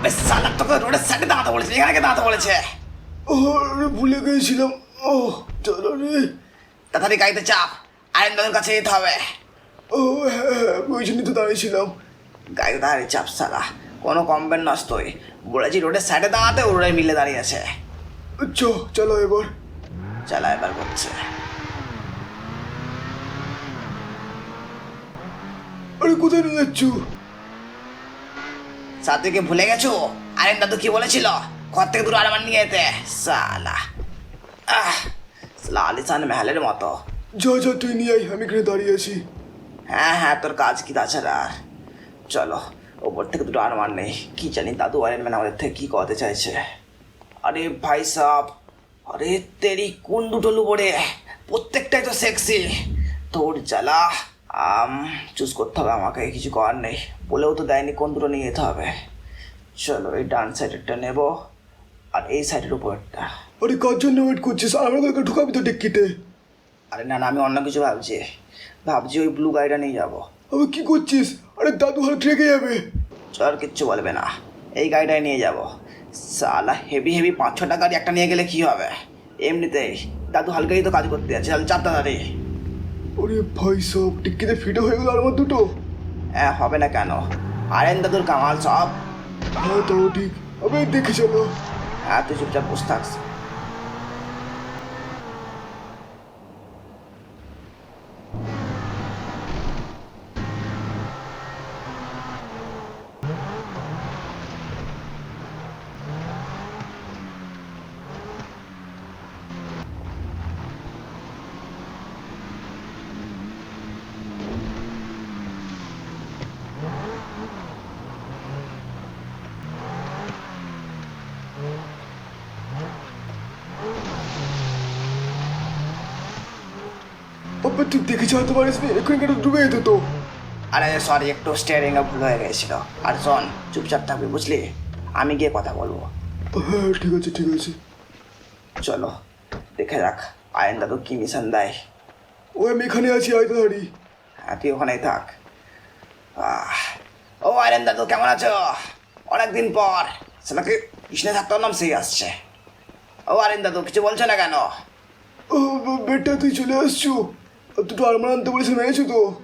আবে সালা তোকে রোডের সাইডে দাঁড়াতে বলেছে এখানে কে দাঁড়াতে বলেছে? ও ভুলে গেছিলাম। ও চলো রে। তাড়াতাড়ি গাড়িতে চাপ আইন দাদুর কাছে যেতে হবে। ও হ্যাঁ হ্যাঁ ওই জন্যই তো দাঁড়িয়েছিলাম। গাড়িতে দাঁড়িয়ে চাপ সালা। কোনো কমবেন নষ্টই বলেছি রোডের সাইডে দাঁড়াতে ওরাই মিলে দাঁড়িয়ে আছে। চ চলো এবার। চালা এবার করছে। আরে কোথায় নিয়ে যাচ্ছ? সাথীকে ভুলে গেছো? আরেন দাদু কি বলেছিল? ঘর থেকে দুটো আরামান নিয়ে যেতে। সালা। আহ সালা আলিসান মেহালের মতো। যা যা তুই নিয়ে আয় আমি এখানে দাঁড়িয়ে আছি। হ্যাঁ হ্যাঁ তোর কাজ কি তাছাড়া? আর চলো ওপর থেকে দুটো আরমান নেই। কি জানি দাদু আয়রন ম্যান আমাদের থেকে কি করতে চাইছে। আরে ভাই সাহ আরে তেরি কোন দুটো লুবো রে প্রত্যেকটাই তো সেক্সি তোর জ্বালা। চুজ করতে হবে আমাকে কিছু করার নেই। বলেও তো দেয়নি কোন দুটো নিয়ে যেতে হবে? চলো এই ডান সাইডেরটা নেব আর এই সাইডের উপরটা আরে কার জন্য ওয়েট করছিস? আমাকে ঢুকাবি তো টিকিটে আরে না না আমি অন্য কিছু ভাবছি। ভাবছি ওই ব্লু গাড়িটা নিয়ে যাব। আবে কি করছিস? আরে দাদু হাত রেগে যাবে। আর কিচ্ছু বলবে না। এই গাড়িটাই নিয়ে যাব। সালা হেভি হেভি পাঁচ ছটা গাড়ি একটা নিয়ে গেলে কি হবে? এমনিতেই দাদু হালকাই তো কাজ করতে আছে তাহলে চার তাড়াতাড়ি ওরে ভাই সব টিকিতে ফিট হয়ে গেল আমার দুটো। হ্যাঁ হবে না কেন? আরেন দাদুর কামাল সব। হ্যাঁ তো ঠিক। আমি দেখে চলো। হ্যাঁ তুই চুপচাপ বসে থাকস আবে তুই দেখে চালাতে পারিস এক্ষুনি কেটে ডুবে যেত তো। আরে সরি একটু স্টিয়ারিং এ ভুল হয়ে গেছিল। আর শোন চুপচাপ থাকবি বুঝলি? আমি গিয়ে কথা বলব। হ্যাঁ ঠিক আছে ঠিক আছে। চলো দেখে রাখ আয়ন দাদু কি মিশন দেয়। ও আমি এখানে আছি আয় তাড়াতাড়ি। হ্যাঁ তুই ওখানেই থাক। ও আরেন দাদু কেমন আছো? অনেকদিন পর সেটাকে কৃষ্ণে থাকতে নাম সেই আসছে। ও আরেন দাদু কিছু বলছো না কেন? ও বেটা তুই চলে আসছো। দুটো আলমার আনতে বলেছে এনেছো তো?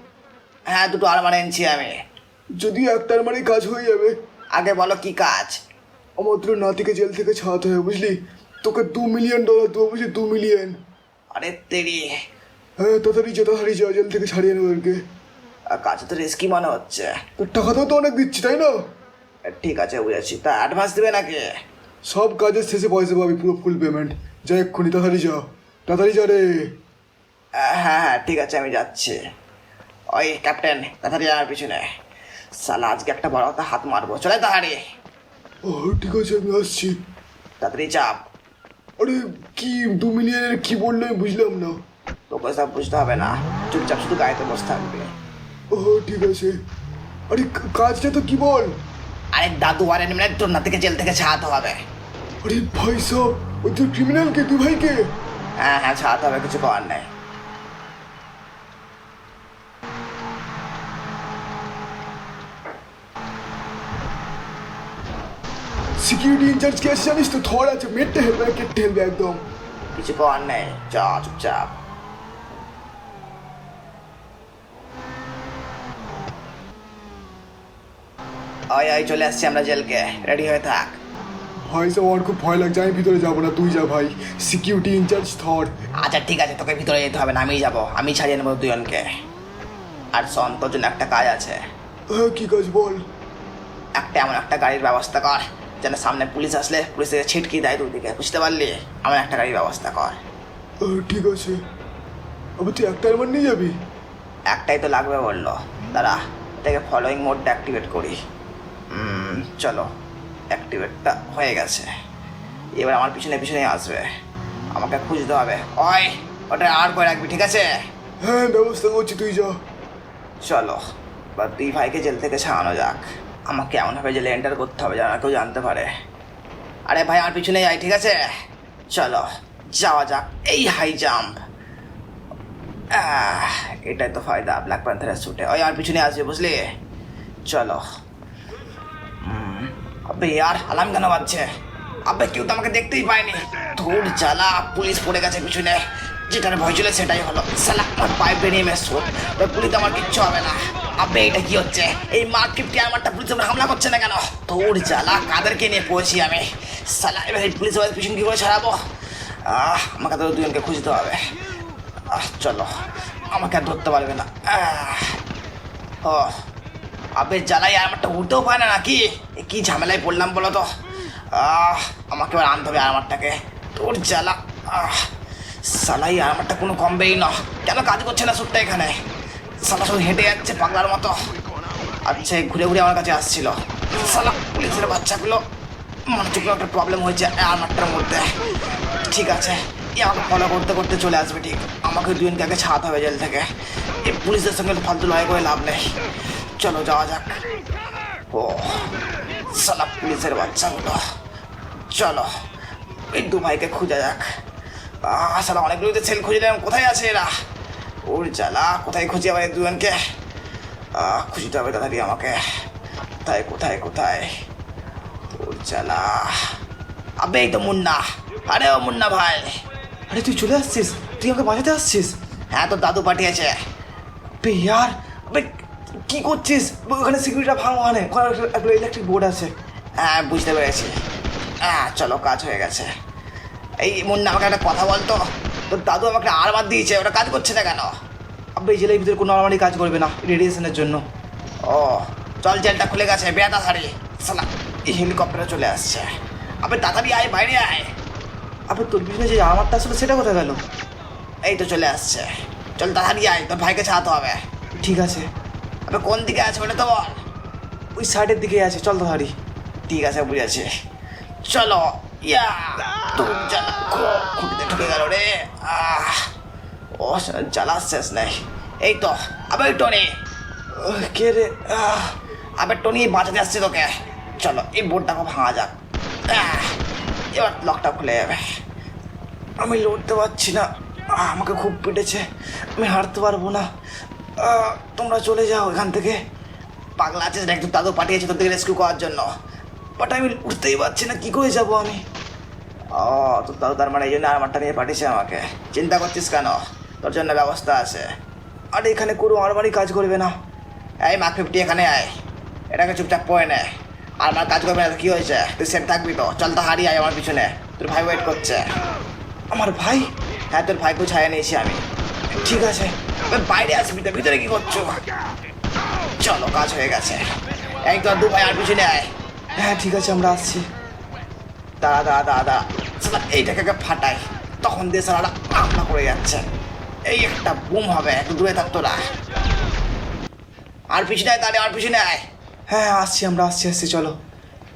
হ্যাঁ দুটো আলমার এনেছি আমি। যদি একটা আলমারি কাজ হয়ে যাবে। আগে বলো কি কাজ? আমার দুটো নাতিকে জেল থেকে ছাড়াতে হবে বুঝলি? তোকে দু মিলিয়ন ডলার দেবো বুঝলি? দু মিলিয়ন আরে তেরি। হ্যাঁ তাড়াতাড়ি যা তাড়াতাড়ি যা জেল থেকে ছাড়িয়ে নেব ওদেরকে। আহ, কাজ তো রিস্কি মনে হচ্ছে। তোর টাকাটাও তো অনেক দিচ্ছি তাই না? ঠিক আছে বুঝেছি। তা অ্যাডভান্স দিবে নাকি? সব কাজের শেষে পয়সা পাবি পুরো ফুল পেমেন্ট যা এক্ষুনি তাড়াতাড়ি যা। তাড়াতাড়ি যা রে। হ্যাঁ হ্যাঁ ঠিক আছে আমি যাচ্ছি। ওই ক্যাপ্টেন তাড়াতাড়ি আমার পিছনে। সালা আজকে একটা বড় কথা হাত মারবো। চলে তাড়াতাড়ি। ও ঠিক আছে আমি আসছি। তাড়াতাড়ি চাপ আরে কি দু মিলিয়নের কি বলল আমি বুঝলাম না। তোকে সব বুঝতে হবে না। চুপচাপ শুধু গাড়িতে বসে থাকবে। ও ঠিক আছে। আরে কাজটা তো কি বল? আরে দাদু আর এমনি তোর না থেকে জেল থেকে ছাড়াতে হবে। আরে ভাই সব ওই তোর ক্রিমিনাল কে তুই ভাইকে? হ্যাঁ হ্যাঁ ছাড়াতে হবে কিছু করার নেই। সিকিউরিটি ইনচার্জ কে আছে জানিস তো? থর আছে মেটে হেলবে কেটে হেলবে একদম। কিছু করার নেই। চ চুপচাপ। ওই আয় চলে আসছি আমরা জেলকে। রেডি হয়ে থাক। ভাই সব আমার খুব ভয় লাগছে আমি ভিতরে যাব না তুই যা ভাই। সিকিউরিটি ইনচার্জ থর। আচ্ছা ঠিক আছে তোকে ভিতরে যেতে হবে না আমিই যাব। আমি ছাড়িয়ে নেব দুজনকে। আর শোন তোর জন্য একটা কাজ আছে। হ্যাঁ কি কাজ বল? একটা এমন একটা গাড়ির ব্যবস্থা কর। যেন সামনে পুলিশ আসলে পুলিশে ছিটকি দেয় দুদিকে বুঝতে পারলি? আমার একটা গাড়ির ব্যবস্থা কর। ঠিক আছে। আবার তুই একটা আমার নিয়ে যাবি? একটাই তো লাগবে বলল। দাঁড়া এটাকে ফলোয়িং মোডটা অ্যাক্টিভেট করি। চলো অ্যাক্টিভেটটা হয়ে গেছে। এবার আমার পিছনে পিছনে আসবে। আমাকে খুঁজতে হবে। ওই ওটা আর করে রাখবি ঠিক আছে? হ্যাঁ ব্যবস্থা করছি তুই যা। চলো বা দুই ভাইকে জেল থেকে ছাড়ানো যাক। আমাকে এমনভাবে জেলে এন্টার করতে হবে যেন কেউ জানতে পারে। আরে ভাই, আমার পিছনে যাই ঠিক আছে? চলো, যাওয়া যাক। এই হাই জাম্প এটাই তো ফায়দা ব্ল্যাক প্যান্থারের স্যুটে ওই, আমার পিছনে আসবে, বুঝলি? চলো। আবে আর আলাম কেন বাজছে? আবে, কেউ তো আমাকে দেখতেই পায়নি। ধুর জ্বালা পুলিশ পড়ে গেছে পিছনে। যেটার ভয় ছিল সেটাই হলো। সালা আমার পাইপ বেরিয়ে মেসো পুলিশ আমার কিচ্ছু হবে না। আবে, এটা কি হচ্ছে? এই মার্কেটটি আমারটা পুলিশ আমার হামলা করছে না কেন? ধুর জ্বালা, কাদেরকে নিয়ে পড়েছি আমি? সালা এবার এই পুলিশ আবার পিছন কি করে ছাড়াবো? আহ, আমাকে তো দুজনকে খুঁজতে হবে। আহ, চলো, আমাকে আর ধরতে পারবে না। ও, আবে জ্বালাই আর আমারটা উঠতেও পায় না নাকি? কি ঝামেলায় পড়লাম বলো তো? আহ, আমাকে এবার আনতে হবে আরমারটাকে। তোর জ্বালা, আহ সালাই আরমারটা কোনো কমবেই না। কেন কাজ করছে না সুটটা এখানে? সালা শুধু হেঁটে যাচ্ছে পাগলার মতো। আচ্ছা ঘুরে ঘুরে আমার কাছে আসছিল। সালা পুলিশের বাচ্চাগুলো মনে হচ্ছে একটা প্রবলেম হয়েছে আরমারটার মধ্যে। ঠিক আছে, এ আমাকে ফলো করতে করতে চলে আসবে, ঠিক। আমাকে দুজনকে আগে ছাড়াতে হবে জেল থেকে। এই পুলিশের সঙ্গে ফালতু লড়াই করে লাভ নেই। চলো যাওয়া যাক। ও, সালা পুলিশের বাচ্চাগুলো। চলো, এই দু ভাইকে খুঁজা যাক। আহ, সালা অনেকগুলো ছেলে খুঁজে নিলাম। কোথায় আছে এরা? ওর জ্বালা, কোথায় খুঁজি এই দুজনকে? খুঁজতে হবে তাড়াতাড়ি আমাকে। কোথায় কোথায় কোথায়? ওর জ্বালা। আবে তো মুন্না। আরে ও মুন্না ভাই। আরে, তুই চলে আসছিস? তুই আমাকে বাঁচাতে আসছিস? হ্যাঁ তোর দাদু পাঠিয়েছে। বে ইয়ার। বে কি করছিস? ওখানে সিকিউরিটিটা ভাঙো ওখানে ওখানে একটা ইলেকট্রিক বোর্ড আছে। হ্যাঁ বুঝতে পেরেছি। হ্যাঁ চলো, কাজ হয়ে গেছে। এই মুন্না, আমাকে একটা কথা বলতো? তোর দাদু আমাকে আরমার দিয়েছে ওটা কাজ করছে না কেন? আবে এই জেলের ভিতরে কোনো আলমারি কাজ করবে না রেডিয়েশনের জন্য। ও চল জেলটা খুলে গেছে বেটা শাড়ি সালা এই হেলিকপ্টারে চলে আসছে। আবে তাড়াতাড়ি আয় বাইরে আয়। আবে তোর পিছনে যে আমারটা আসলে সেটা কোথায় গেল? এই তো চলে আসছে। চল তাড়াতাড়ি আয় তোর ভাইকে ছাড়াতে হবে। ঠিক আছে। আবে কোন দিকে আছে ওটা তো বল? ওই সাইডের দিকে আছে চল তো হারি ঠিক আছে বুঝেছি। চলো ইয়া তুম ঢুকে গেল রে? ও জ্বালা শেষ নেই। এই তো, আবার টনি। কে রে? আবার টনি, বাঁচাতে আসছে তোকে। চলো, এই বোর্ডটাকে ভাঙা যাক। এবার লকটা খুলে যাবে। আমি লড়তে পারছি না। আমাকে খুব পিটেছে। আমি হারতে পারব না। তোমরা চলে যাও এখান থেকে। পাগলা আছিস একটু দাদু পাঠিয়েছে তোর থেকে রেস্কিউ করার জন্য। বাট আমি উঠতেই পারছি না। কি করে যাব আমি? ও তোর দাদু মানে এই জন্য আমারটা নিয়ে পাঠিয়েছে আমাকে। চিন্তা করছিস কেন? তোর জন্য ব্যবস্থা আছে। আর এখানে কোনো আরবারই কাজ করবে না। এই মার্ক ফিফটি এখানে আয়। এটাকে চুপচাপ পড়ে নে। আর আমার কাজ করবে না তো কি হয়েছে? তুই সেট থাকবি তো। চল তো হারিয়ে আয় আমার পিছনে। তোর ভাই ওয়েট করছে। আমার ভাই? হ্যাঁ তোর ভাইকেও ছায়া নিয়েছি আমি। ঠিক আছে। বাইরে আসবি তো। ভিতরে কি করছ? চলো, কাজ হয়ে গেছে। তো দু ভাই আর পিছনে আয়। হ্যাঁ ঠিক আছে, আমরা আসছি। দাঁড়া দাঁড়া দাঁড়া। সালা এইটাকে ফাটাই। তখন দিয়ে সালাটা হামলা করে যাচ্ছে। এই একটা বুম হবে একটু দূরে থাক তোরা আর পিছনে আয় দাঁড়িয়ে আর পিছনে আয়। হ্যাঁ আসছি আমরা আসছি আসছি চলো।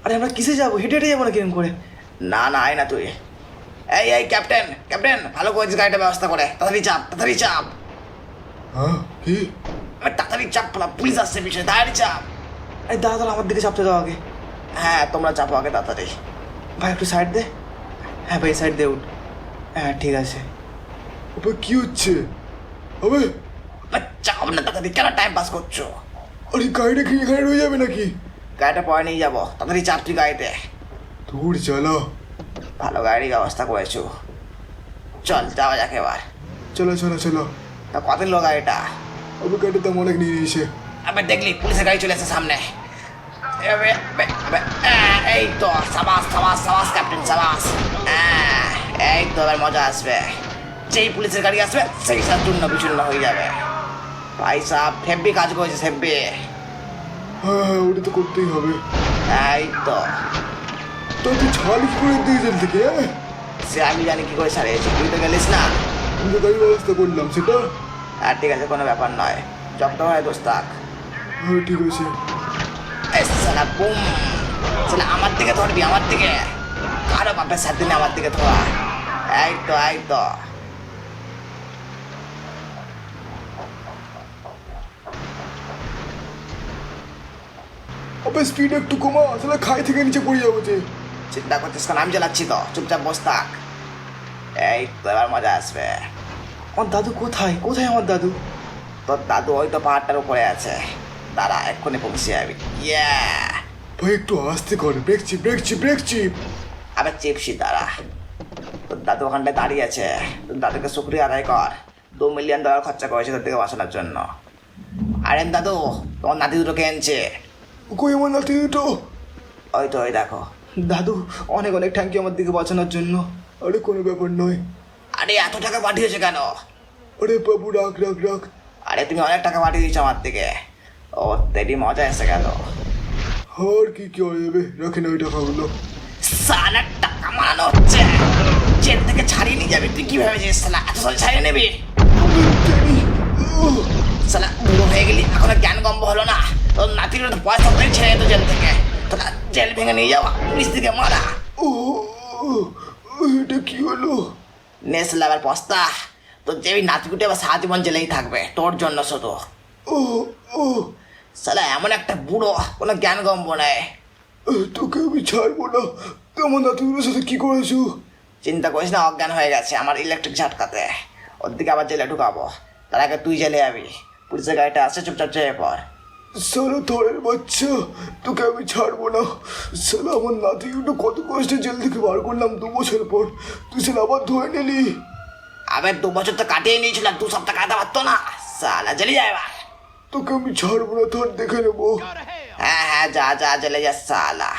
আরে আমরা কিসে যাব? হেঁটে হেঁটে যাব না কিরম করে? না না আয় না তুই। এই এই ক্যাপ্টেন ক্যাপ্টেন ভালো করেছিস গাড়িটা ব্যবস্থা করে। তাড়াতাড়ি চাপ তাড়াতাড়ি চাপ। হ্যাঁ কি? তাড়াতাড়ি চাপ পালা পুলিশ আসছে পিছনে তাড়াতাড়ি চাপ। আরে দাদা আমার দিকে চাপতে দাও আগে। হ্যাঁ তোমরা চাপো আগে তাড়াতাড়ি। ভাই একটু সাইড দে। হ্যাঁ ভাই সাইড দে উঠ। হ্যাঁ ঠিক আছে। আবে কি হচ্ছে? আবে চাপ না তাড়াতাড়ি কেন টাইম পাস করছ? আরে গাড়িটা কি এখানে রয়ে যাবে নাকি? গাড়িটা পরে নিয়ে যাব। তাড়াতাড়ি চাপ তুই গাড়িতে। তোর জ্বালা। ভালো গাড়ির ব্যবস্থা করেছ। চল যাওয়া যাক এবার। চলো চলো চলো। তা কত লোক গাড়িটা? আবে গাড়ির দাম অনেক নিয়ে নিয়েছে। আবে দেখলি পুলিশের গাড়ি চলে এসেছে সামনে। এই তো সাবাস সাবাস সাবাস ক্যাপ্টেন সাবাস। এবার মজা আসবে। যেই পুলিশের গাড়ি আসবে সেই সাথে চূর্ণ বিচূর্ণ হয়ে যাবে। ভাই সাহেব হেব্বি কাজ করেছে হেব্বি হ্যাঁ হ্যাঁ ওটা তো করতেই হবে। এই তো। তো তুই ছাড় করে দিয়ে জেল থেকে হ্যাঁ? সে আমি জানি কি করে ছাড়িয়েছি তুই তো গেলিস না। আমি তো গাড়ি ব্যবস্থা করলাম সেটা? আর ঠিক আছে কোনো ব্যাপার নয়। জব্দ হয় দোস্তাক। হ্যাঁ ঠিক আছে সালা বুম। সালা আমার দিকে ধরবি আমার দিকে। কারও বাপের সাথে আমার দিকে ধরা এই তো আবে স্পিড একটু কমা আসলে খাই থেকে নিচে পড়ে যাব যে। চিন্তা করছিস কেন? আমি চালাচ্ছি তো। চুপচাপ বস থাক। এই তো এবার মজা আসবে। আমার দাদু কোথায়? কোথায় আমার দাদু? তোর দাদু ওই তো পাহাড়টার উপরে আছে। দাঁড়া এক্ষুনি পৌঁছে যাবি। ইয়া ভাই একটু আস্তে কর। Break chip break chip break chip. আবার তারা তোর দাদু ওখানটায় দাঁড়িয়ে আছে। দাদুকে শুক্রিয়া আদায় কর। দু মিলিয়ন ডলার খরচা করেছে তোর থেকে বাঁচানোর জন্য। আরে দাদু তোমার নাতি দুটোকে এনেছে। কই আমার নাতি দুটো? ওই তো ওই দেখো। দাদু অনেক অনেক থ্যাংক ইউ আমার দিকে বাঁচানোর জন্য। আরে কোনো ব্যাপার নয়। আরে এত টাকা পাঠিয়েছে কেন? আরে বাবু রাখ রাখ রাখ আরে তুমি অনেক টাকা পাঠিয়ে দিয়েছ আমার দিকে। ও তেরি মজা এসে গেল। আর কি কি হয়ে যাবে রাখেন ওই টাকাগুলো সালা টাকা মারানো হচ্ছে। জেল থেকে ছাড়িয়ে নিয়ে যাবি। তুই কি ভেবেছিস সালা এত সব ছাড়িয়ে নিবি? সালা বুড়ো হয়ে গেলি এখনও জ্ঞান গম্ব হলো না। তোর নাতির তো পয়সা করে ছেড়ে যেত জেল থেকে। তোরা জেল ভেঙে নিয়ে যাওয়া পুলিশ থেকে মারা। এটা কি হলো? নেসলে আবার পস্তা তোর যে ওই নাতিকুটি আবার সারা জীবন জেলেই থাকবে তোর জন্য শুধু। ও ও। সালা এমন একটা বুড়ো কোনো জ্ঞান গম্ব নেই। এ, তোকে আমি ছাড়বো না। তুই আমার নাতিগুলোর সাথে কি করেছ? চিন্তা করিস না অজ্ঞান হয়ে গেছে আমার ইলেকট্রিক ঝাটকাতে। ওর দিকে আবার জেলে ঢুকাবো। তার আগে তুই জেলে যাবি। পুলিশের গাড়িটা আসছে চুপচাপ চেয়ে পর সালা থরের বাচ্চা তোকে আমি ছাড়বো না। সালা আমার নাতিগুলো কত কষ্টে জেল থেকে বার করলাম দু বছর পর। তুই সালা আবার ধরে নিলি। আবার দু বছর তো কাটিয়ে নিয়েছিলাম দু সপ্তাহ কাটাতে পারতো না। সালা জেলে যায় এবার। তোকে আমি ছাড়বো না ধর দেখে নেব। হ্যাঁ হ্যাঁ যা যা জেলে যা সালা।